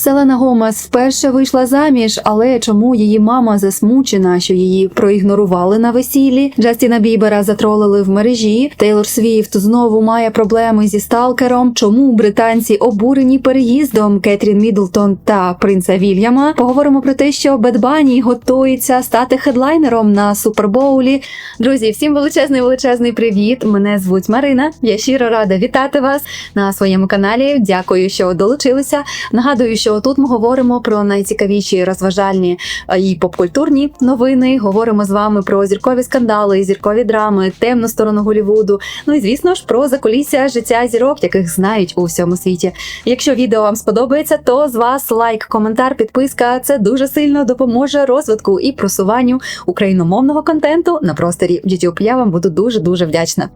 Селена Гомес вперше вийшла заміж, але чому її мама засмучена, що її проігнорували на весіллі? Джастіна Бібера затролили в мережі. Тейлор Свіфт знову має проблеми зі сталкером. Чому британці обурені переїздом Кетрін Мідлтон та принца Вільяма? Поговоримо про те, що Бед Банні готується стати хедлайнером на супербоулі. Друзі, всім величезний величезний привіт! Мене звуть Марина. Я щиро рада вітати вас на своєму каналі. Дякую, що долучилися. Нагадую, що тут ми говоримо про найцікавіші розважальні е, і попкультурні новини. Говоримо з вами про зіркові скандали, зіркові драми, темну сторону Голівуду. Ну і звісно ж про закулісся життя зірок, яких знають у всьому світі. Якщо відео вам сподобається, то з вас лайк, коментар, підписка. Це дуже сильно допоможе розвитку і просуванню україномовного контенту на просторі YouTube. Я вам буду дуже дуже вдячна.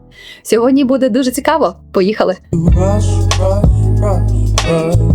Сьогодні буде дуже цікаво. Поїхали! Rush, rush, rush, rush.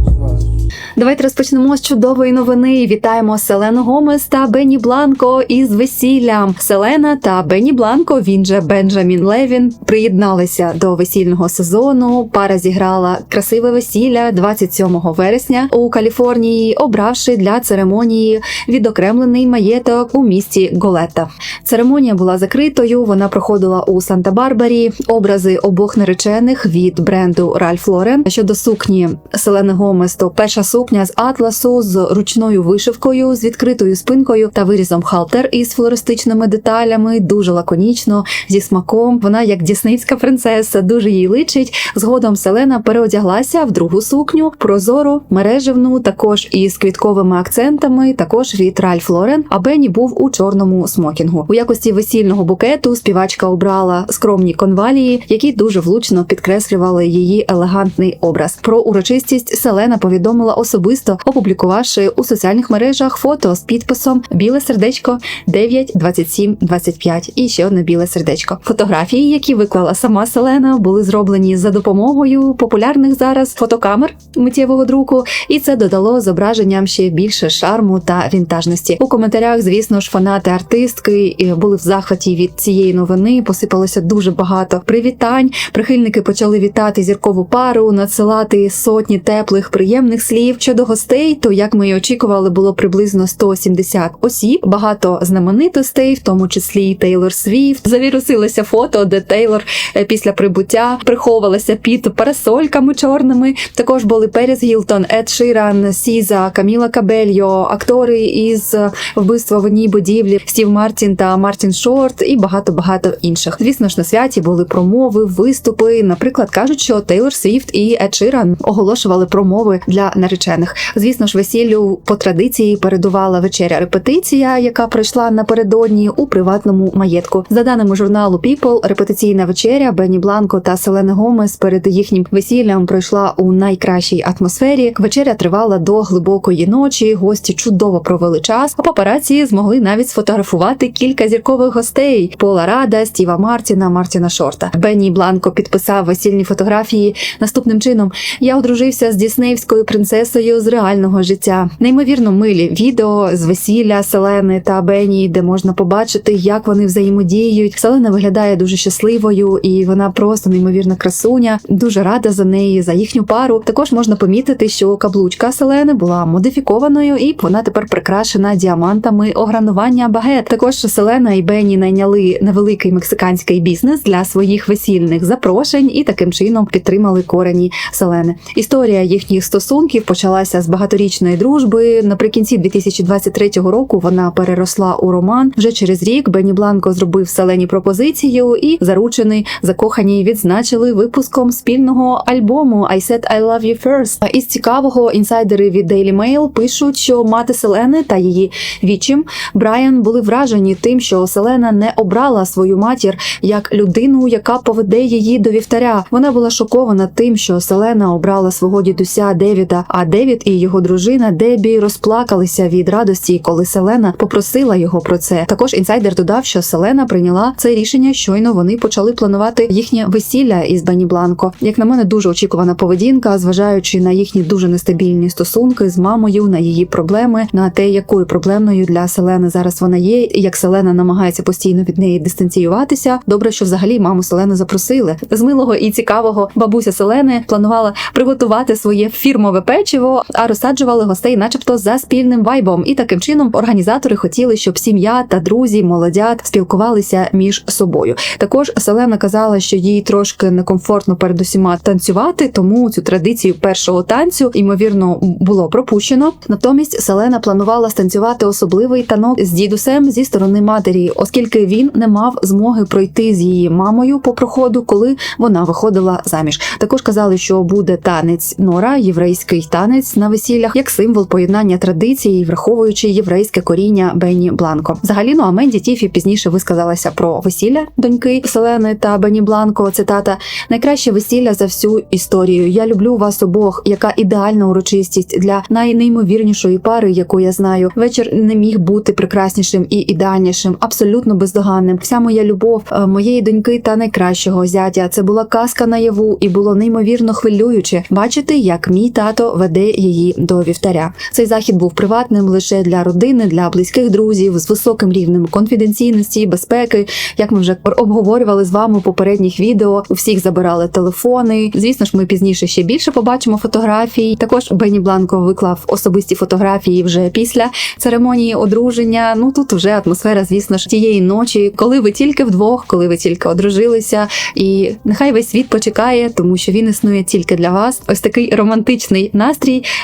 Давайте розпочнемо з чудової новини. Вітаємо Селену Гомес та Бенні Бланко із весіллям. Селена та Бенні Бланко, він же Бенджамін Левін, приєдналися до весільного сезону. Пара зіграла красиве весілля 27 вересня у Каліфорнії, обравши для церемонії відокремлений маєток у місті Голета. Церемонія була закритою. Вона проходила у Санта-Барбарі. Образи обох наречених від бренду Ральф Лорен. Щодо сукні Селени Гомес, то перша сукня з атласу з ручною вишивкою, з відкритою спинкою та вирізом халтер із флористичними деталями, дуже лаконічно, зі смаком. Вона як діснейська принцеса, дуже їй личить. Згодом Селена переодяглася в другу сукню, прозору, мережевну, також із квітковими акцентами, також від Ральф Лорен. А Бенні був у чорному смокінгу. У якості весільного букету співачка обрала скромні конвалії, які дуже влучно підкреслювали її елегантний образ. Про урочистість Селена повідомила особисто, опублікувавши у соціальних мережах фото з підписом Біле сердечко 9 27 25 і ще одне біле сердечко. Фотографії, які виклала сама Селена, були зроблені за допомогою популярних зараз фотокамер миттєвого друку, і це додало зображенням ще більше шарму та вінтажності. У коментарях, звісно ж, фанати артистки е, були в захваті від цієї новини. Посипалося дуже багато привітань. Прихильники почали вітати зіркову пару, надсилати сотні теплих, приємних слів. Щодо гостей, то як ми і очікували, було приблизно 170 осіб, багато знаменитостей, в тому числі і Тейлор Свіфт. Завірусилося фото, де Тейлор е, після прибуття приховувалася під парасольками чорними. Також були Періс Гілтон, Ед Ширан, Сіза, Каміла Кабельо, актори із е, вбивства в одній будівлі, Стів Мартін та Мартін Шорт і багато багато інших. Звісно ж, на святі були промови, виступи. Наприклад, кажуть, що Тейлор Свіфт і Ед Ширан оголошували промови для наречених. Звісно ж, весіллю по традиції передувала вечеря репетиція, яка пройшла напередодні у приватному маєтку. За даними журналу People, репетиційна вечеря Бенні Бланко та Селени Гомес перед їхнім весіллям пройшла у найкращій атмосфері. Вечеря тривала до глибокої ночі. Гості чудово провели час. А папараці змогли навіть сфотографувати кілька зіркових гостей: Пола Рада, Стіва Мартіна, Мартіна Шорта. Бенні Бланко підписав весільні фотографії наступним чином: я одружився з діснеївською принцесою з реального життя. Неймовірно милі відео з весілля Селени та Бенні, де можна побачити, як вони взаємодіють. Селена виглядає дуже щасливою, і вона просто неймовірна красуня. Дуже рада за неї, за їхню пару. Також можна помітити, що каблучка Селени була модифікованою, і вона тепер прикрашена діамантами огранування багет. Також Селена і Бенні найняли невеликий мексиканський бізнес для своїх весільних запрошень і таким чином підтримали корені Селени. Історія їхніх стосунків почалася з багаторічної дружби. Наприкінці 2023 року вона переросла у роман. Вже через рік Бенні Бланко зробив Селені пропозицію, і заручений закохані відзначили випуском спільного альбому I Said I Love You First. Із цікавого інсайдери від Daily Mail пишуть, що мати Селени та її вічим Брайан були вражені тим, що Селена не обрала свою матір як людину, яка поведе її до вівтаря. Вона була шокована тим, що Селена обрала свого дідуся Девіда, а Девід і його дружина Дебі розплакалися від радості, коли Селена попросила його про це. Також інсайдер додав, що Селена прийняла це рішення. Щойно вони почали планувати їхнє весілля із Бені Бланко. Як на мене, дуже очікувана поведінка, зважаючи на їхні дуже нестабільні стосунки з мамою, на її проблеми, на те, якою проблемною для Селени зараз вона є. і Як Селена намагається постійно від неї дистанціюватися. Добре, що взагалі маму Селени запросили. З милого і цікавого бабуся Селени планувала приготувати своє фірмове печиво красиво, а розсаджували гостей, начебто, за спільним вайбом. І таким чином організатори хотіли, щоб сім'я та друзі, молодят спілкувалися між собою. Також Селена казала, що їй трошки некомфортно перед усіма танцювати, тому цю традицію першого танцю ймовірно було пропущено. Натомість Селена планувала станцювати особливий танок з дідусем зі сторони матері, оскільки він не мав змоги пройти з її мамою по проходу, коли вона виходила заміж. Також казали, що буде танець Нора, єврейський танець на весіллях, як символ поєднання традицій, враховуючи єврейське коріння Бенні Бланко. Взагалі, ну а Менді Тіфі пізніше висказалася про весілля доньки Селени та Бенні Бланко. Цитата найкраще весілля за всю історію. Я люблю вас обох, яка ідеальна урочистість для найнеймовірнішої пари, яку я знаю. Вечір не міг бути прекраснішим і ідеальнішим, абсолютно бездоганним. Вся моя любов е, моєї доньки та найкращого зятя. Це була казка наяву, і було неймовірно хвилююче бачити, як мій тато веде її до вівтаря. Цей захід був приватним лише для родини, для близьких друзів з високим рівнем конфіденційності, безпеки. Як ми вже обговорювали з вами у попередніх відео, у всіх забирали телефони. Звісно ж, ми пізніше ще більше побачимо фотографій. Також Бенні Бланко виклав особисті фотографії вже після церемонії одруження. Ну тут вже атмосфера, звісно ж, тієї ночі, коли ви тільки вдвох, коли ви тільки одружилися, і нехай весь світ почекає, тому що він існує тільки для вас. Ось такий романтичний настрій.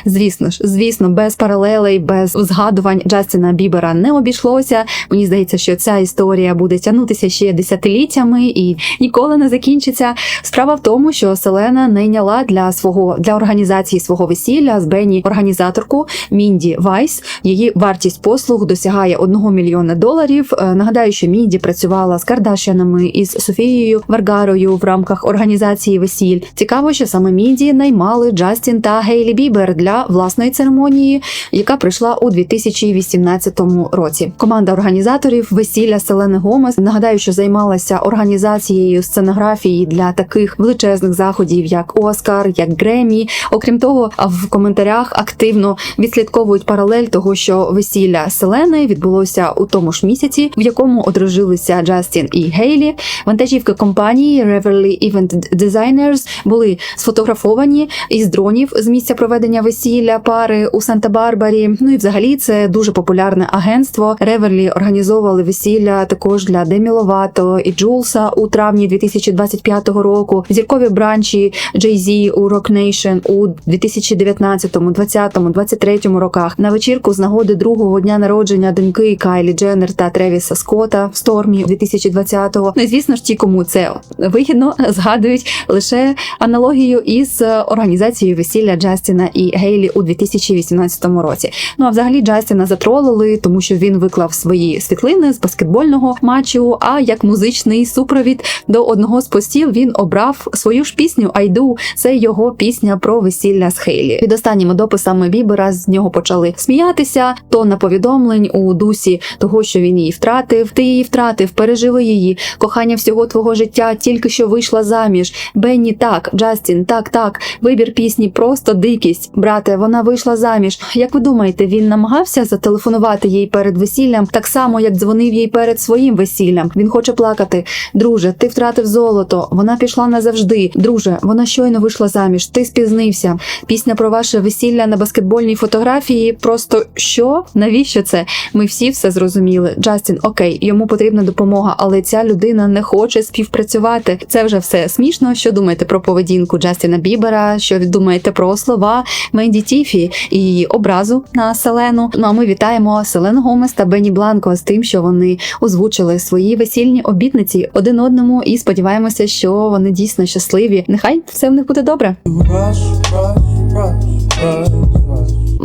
Звісно ж, звісно, без паралелей, без згадувань Джастіна Бібера не обійшлося. Мені здається, що ця історія буде тягнутися ще десятиліттями і ніколи не закінчиться. Справа в тому, що Селена найняла для свого для організації свого весілля з Бенні організаторку Мінді Вайс. Її вартість послуг досягає 1 мільйона доларів. Е, Нагадаю, що Мінді працювала з Кардашянами із Софією Варгарою в рамках організації весіль. Цікаво, що саме Мінді наймали Джастін та Гейлі Бібер для власної церемонії, яка прийшла у 2018 році. Команда організаторів весілля Селени Гомес нагадаю, що займалася організацією сценографії для таких величезних заходів, як Оскар, як Гремі. Окрім того, в коментарях активно відслідковують паралель того, що весілля Селени відбулося у тому ж місяці, в якому одружилися Джастін і Гейлі. Вантажівки компанії Reverly Event Designers були сфотографовані із дронів з місця проведення весілля пари у Санта-Барбарі. Ну і взагалі це дуже популярне агентство. Реверлі організовували весілля також для Демі Ловато і Джулса у травні 2025 року. Зіркові бранчі Jay-Z у Rock Nation у 2019, 20, 23 роках. На вечірку з нагоди другого дня народження доньки Кайлі Дженнер та Тревіса Скотта в Стормі 2020-го. Ну і звісно ж, ті, кому це вигідно, згадують лише аналогію із е, організацією весілля Джастіна і Гейлі у 2018 році. Ну а взагалі Джастіна затролили, тому що він виклав свої світлини з баскетбольного матчу. А як музичний супровід до одного з постів він обрав свою ж пісню Айду. Це його пісня про весілля з Хейлі. Під останніми дописами Бібера з нього почали сміятися. Тонна повідомлень у дусі того, що він її втратив. Ти її втратив, переживи її. Кохання всього твого життя тільки що вийшла заміж. Бенні так, Джастін, так, так. Вибір пісні просто дикість. Брате, вона вийшла заміж. Як ви думаєте, він намагався зателефонувати їй перед весіллям, так само як дзвонив їй перед своїм весіллям. Він хоче плакати. Друже, ти втратив золото. Вона пішла назавжди. Друже, вона щойно вийшла заміж. Ти спізнився. Пісня про ваше весілля на баскетбольній фотографії. Просто що? Навіщо це? Ми всі все зрозуміли. Джастін, окей, йому потрібна допомога, але ця людина не хоче співпрацювати. Це вже все смішно. Що думаєте про поведінку Джастіна Бібера? Що думаєте про слова Менді Тіфі і образу на Селену? Ну а ми вітаємо Селену Гомес та Бенні Бланко з тим, що вони озвучили свої весільні обітниці один одному, і сподіваємося, що вони дійсно щасливі. Нехай все в них буде добре. Rush, rush, rush, rush.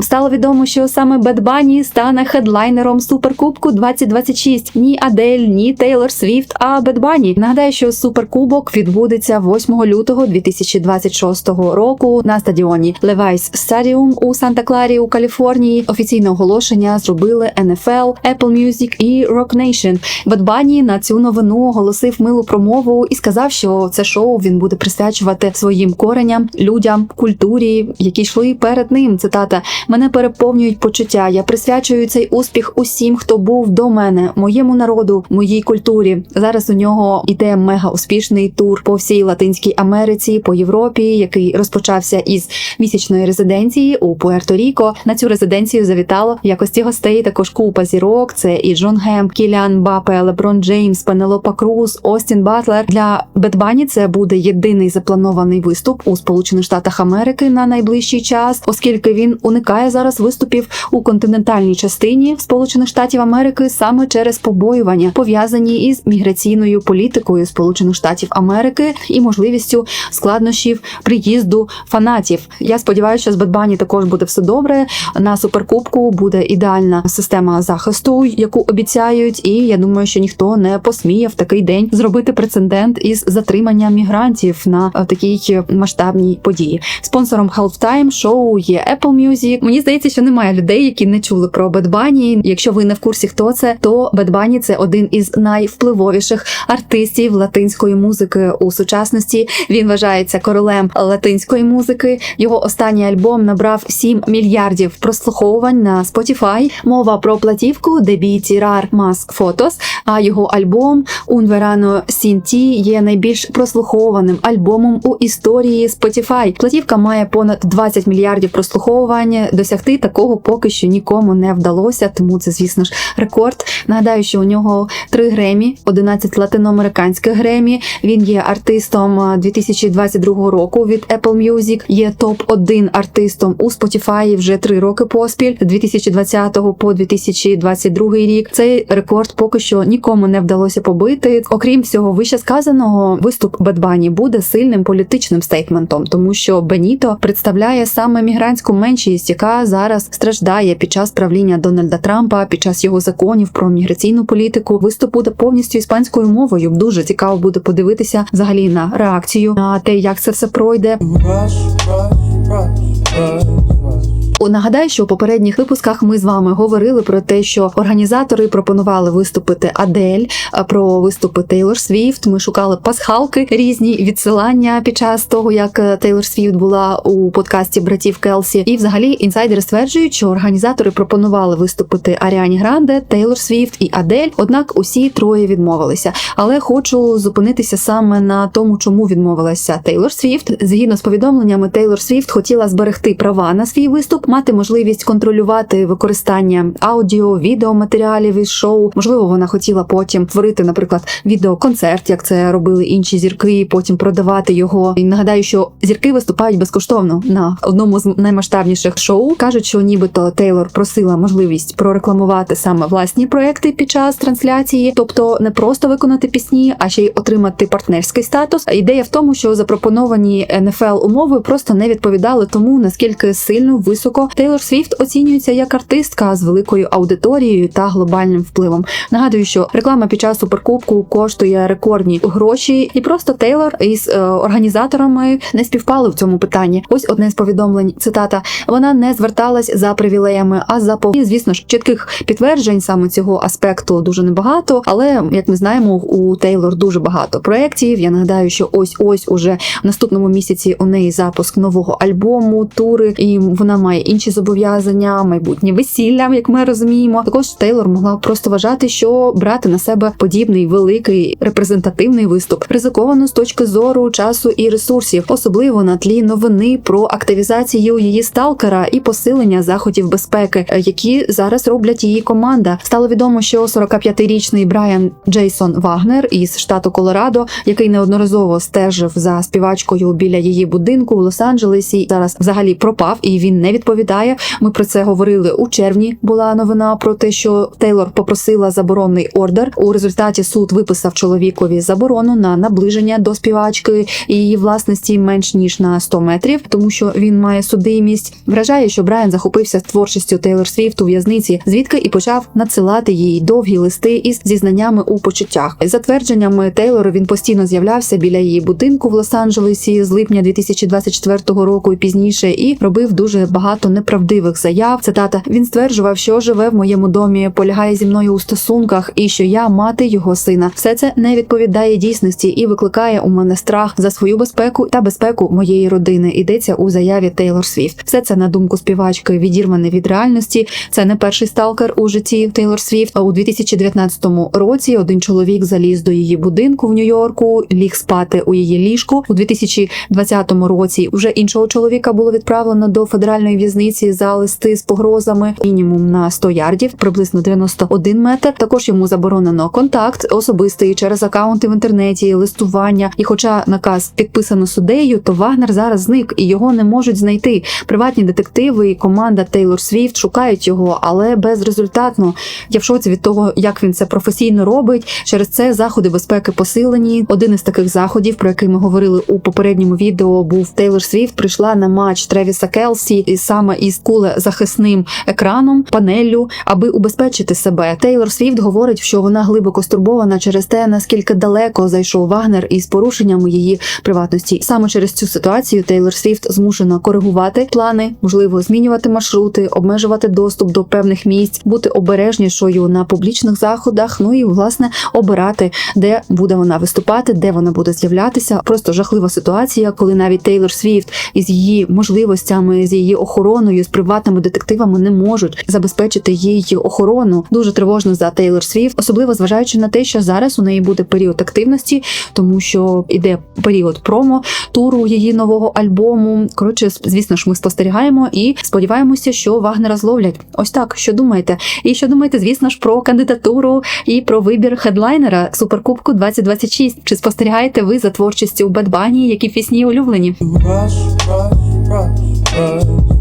Стало відомо, що саме Бед Банні стане хедлайнером суперкубку 2026. Ні Адель, ні Тейлор Свіфт, а Бед Банні. Нагадаю, що суперкубок відбудеться 8 лютого 2026 року на стадіоні Levi's Stadium у Санта-Кларі у Каліфорнії. Офіційне оголошення зробили NFL, Apple Music і Rock Nation. Бед Банні на цю новину оголосив милу промову і сказав, що це шоу він буде присвячувати своїм кореням, людям, культурі, які йшли перед ним. Цитата: Мене переповнюють почуття. Я присвячую цей успіх усім, хто був до мене, моєму народу, моїй культурі. Зараз у нього іде мега успішний тур по всій Латинській Америці, по Європі, який розпочався із місячної резиденції у Пуерто-Ріко. На цю резиденцію завітало в якості гостей також купа зірок. Це і Джон Гем, Кіліан Бапе, Леброн Джеймс, Пенелопа Круз, Остін Батлер. Для Бедбані це буде єдиний запланований виступ у Сполучених Штатах Америки на найближчий час, оскільки він уникає зараз виступів у континентальній частині Сполучених Штатів Америки саме через побоювання, пов'язані із міграційною політикою Сполучених Штатів Америки і можливістю складнощів приїзду фанатів. Я сподіваюся, що з Бедбані також буде все добре. На суперкубку буде ідеальна система захисту, яку обіцяють, і я думаю, що ніхто не посміє в такий день зробити прецедент із затримання мігрантів на е, такій масштабній події. Спонсором Halftime шоу є Apple Music. Мені здається, що немає людей, які не чули про Bunny. Якщо ви не в курсі, хто це, то Bunny – це один із найвпливовіших артистів латинської музики у сучасності. Він вважається королем латинської музики. Його останній альбом набрав 7 мільярдів прослуховувань на Spotify. Мова про платівку Дебі Тірар Маск Фотос. А його альбом Sin Ti є найбільш прослуховуваним альбомом у історії Spotify. Платівка має понад 20 мільярдів прослуховувань. Досягти такого поки що нікому не вдалося, тому це, звісно ж, рекорд. Нагадаю, що у нього 3 гремі, 11 латиноамериканських гремі. Він є артистом а, 2022 року від Apple Music. Є топ 1 артистом у Spotify вже 3 роки поспіль, з 2020 по 2022 рік. Цей рекорд поки що нікому не вдалося побити. Окрім всього вище сказаного, виступ Bunny буде сильним політичним стейтментом, тому що Беніто представляє саме мігрантську меншість, яка зараз страждає під час правління Дональда Трампа, під час його законів про міграційну політику. виступу повністю іспанською мовою. Дуже цікаво буде подивитися взагалі на реакцію на те, як це все пройде. Rush, rush, rush, rush, Нагадаю, що у попередніх випусках ми з вами говорили про те, що організатори пропонували виступити Адель, про виступи Тейлор Свіфт. Ми шукали пасхалки різні відсилання під час того, як е, Тейлор Свіфт була у подкасті братів Келсі. І взагалі інсайдери стверджують, що організатори пропонували виступити Аріані Гранде, Тейлор Свіфт і Адель. Однак усі троє відмовилися. Але хочу зупинитися саме на тому, чому відмовилася Тейлор Свіфт. Згідно з повідомленнями, Тейлор Свіфт хотіла зберегти права на свій виступ, мати можливість контролювати використання аудіо, відеоматеріалів із шоу. Можливо, вона хотіла потім творити, наприклад, відеоконцерт, як це робили інші зірки, потім продавати його. І нагадаю, що зірки виступають безкоштовно на одному з наймасштабніших шоу. кажуть, що нібито Тейлор просила можливість прорекламувати саме власні проекти під час трансляції, тобто не просто виконати пісні, а ще й отримати партнерський статус. Ідея в тому, що запропоновані НФЛ умови просто не відповідали тому, наскільки сильно високо Тейлор Свіфт оцінюється як артистка з великою аудиторією та глобальним впливом. Нагадую, що реклама під час суперкубку коштує рекордні гроші, і просто Тейлор із е, організаторами не співпали в цьому питанні. Ось одне з повідомлень. Цитата: вона не зверталась за привілеями, а за пов... І, звісно ж, чітких підтверджень саме цього аспекту дуже небагато. Але як ми знаємо, у Тейлор дуже багато проєктів. Я нагадаю, що ось ось уже в наступному місяці у неї запуск нового альбому, тури, і вона має інші зобов'язання, майбутнє весілля, як ми розуміємо. Також Тейлор могла просто вважати, що брати на себе подібний великий репрезентативний виступ ризиковано з точки зору часу і ресурсів, особливо на тлі новини про активізацію її сталкера і посилення заходів безпеки, е, які зараз роблять її команда. Стало відомо, що 45-річний Брайан Джейсон Вагнер із штату Колорадо, який неодноразово стежив за співачкою біля її будинку в Лос-Анджелесі, зараз взагалі пропав і він не відповідає. Ми про це говорили у червні. Була новина про те, що Тейлор попросила заборонний ордер. У результаті суд виписав чоловікові заборону на наближення до співачки і її власності менш ніж на 100 метрів, тому що він має судимість. Вражає, що Брайан захопився творчістю Тейлор Свіфт у в'язниці, звідки і почав надсилати їй довгі листи із зізнаннями у почуттях. За твердженнями Тейлора він постійно з'являвся біля її будинку в Лос-Анджелесі з липня 2024 року і пізніше, і робив дуже багато неправдивих заяв. Цитата він стверджував, що живе в моєму домі, полягає зі мною у стосунках, і що я мати його сина. Все це не відповідає дійсності і викликає у мене страх за свою безпеку та безпеку моєї родини. Йдеться у заяві Тейлор Свіфт. Все це на думку співачки відірване від реальності. Це не перший сталкер у житті Тейлор Свіфт. У 2019 році один чоловік заліз до її будинку в Нью-Йорку, ліг спати у її ліжку. У 2020 році вже іншого чоловіка було відправлено до федеральної в'язниці за листи з погрозами мінімум на 100 ярдів, приблизно 91 метр. Також йому заборонено контакт особистий через акаунти в інтернеті, листування. І, хоча наказ підписано суддею, то Вагнер зараз зник і його не можуть знайти. Приватні детективи і команда Тейлор Свіфт шукають його, але безрезультатно. Я в шоці від того, як він це професійно робить. Через це заходи безпеки посилені. Один із таких заходів, про який ми говорили у попередньому відео, був Тейлор Свіфт. Прийшла на матч Тревіса Келсі і саме із кулезахисним екраном, панеллю, аби убезпечити себе. Тейлор Свіфт говорить, що вона глибоко стурбована через те, наскільки далеко зайшов Вагнер із порушеннями її приватності. Саме через цю ситуацію Тейлор Свіфт змушена коригувати плани, можливо, змінювати маршрути, обмежувати доступ до певних місць, бути обережнішою на публічних заходах. Ну і власне обирати, де буде вона виступати, де вона буде з'являтися. Просто жахлива ситуація, коли навіть Тейлор Свіфт із її можливостями, з її охороною, з приватними детективами не можуть забезпечити їй охорону. Дуже тривожно за Тейлор Свіфт, особливо зважаючи на те, що зараз у неї буде період активності, тому що іде період промо туру її нового альбому. Коротше, звісно ж, ми спостерігаємо і сподіваємося, що Вагнера зловлять. Ось так, що думаєте? І що думаєте, звісно ж, про кандидатуру і про вибір хедлайнера Суперкубку 2026? Чи спостерігаєте ви за творчістю Бед Бані, які пісні улюблені? Rush, rush, rush, rush.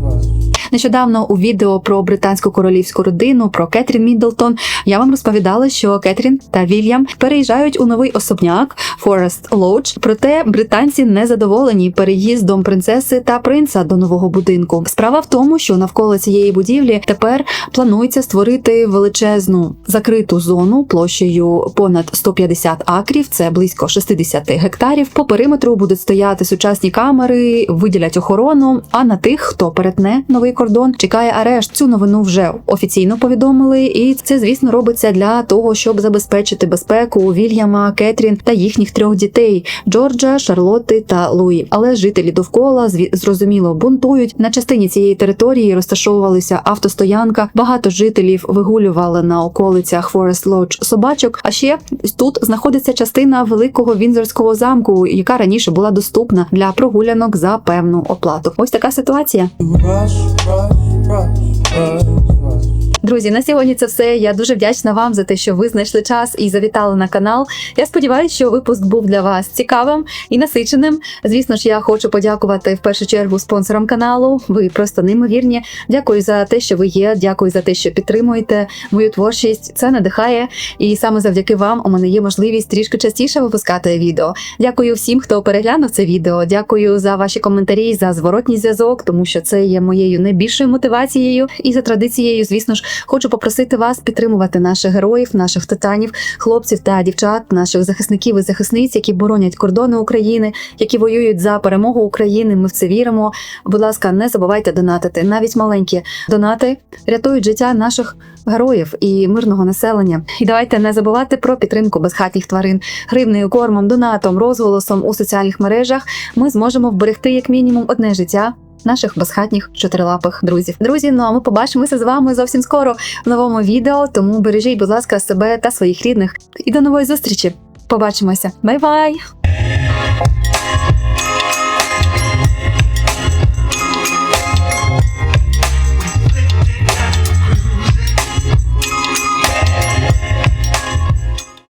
Нещодавно у відео про британську королівську родину про Кетрін Міддлтон я вам розповідала, що Кетрін та Вільям переїжджають у новий особняк Forest Lodge, Проте британці не задоволені переїздом принцеси та принца до нового будинку. Справа в тому, що навколо цієї будівлі тепер планується створити величезну закриту зону площею понад 150 акрів, це близько 60 гектарів. По периметру будуть стояти сучасні камери, виділять охорону. А на тих, хто перетне новий кордон, чекає арешт. Цю новину вже офіційно повідомили, і це, звісно, робиться для того, щоб забезпечити безпеку Вільяма, Кетрін та їхніх трьох дітей Джорджа, Шарлотти та Луї. Але жителі довкола зрозуміло бунтують. На частині цієї території розташовувалися автостоянка. Багато жителів вигулювали на околицях Forest Lodge собачок. А ще тут знаходиться частина великого вінзорського замку, яка раніше була доступна для прогулянок за певну оплату. Ось така ситуація. Rush, rush, rush. Друзі, на сьогодні це все. Я дуже вдячна вам за те, що ви знайшли час і завітали на канал. Я сподіваюся, що випуск був для вас цікавим і насиченим. Звісно ж, я хочу подякувати в першу чергу спонсорам каналу. Ви просто неймовірні. Дякую за те, що ви є. Дякую за те, що підтримуєте мою творчість. Це надихає. І саме завдяки вам у мене є можливість трішки частіше випускати відео. Дякую всім, хто переглянув це відео. Дякую за ваші коментарі, за зворотній зв'язок, тому що це є моєю найбільшою мотивацією. І за традицією, звісно ж, хочу попросити вас підтримувати наших героїв, наших титанів, хлопців та дівчат, наших захисників і захисниць, які боронять кордони України, які воюють за перемогу України. Ми в це віримо. Будь ласка, не забувайте донатити. Навіть маленькі донати рятують життя наших героїв і мирного населення. І давайте не забувати про підтримку безхатніх тварин гривнею, кормом, донатом, розголосом у соціальних мережах. Ми зможемо вберегти як мінімум одне життя наших безхатніх чотирилапих друзів. Друзі, ну а ми побачимося з вами зовсім скоро в новому відео. Тому бережіть, будь ласка, себе та своїх рідних. І до нової зустрічі! Побачимося, Бай-бай!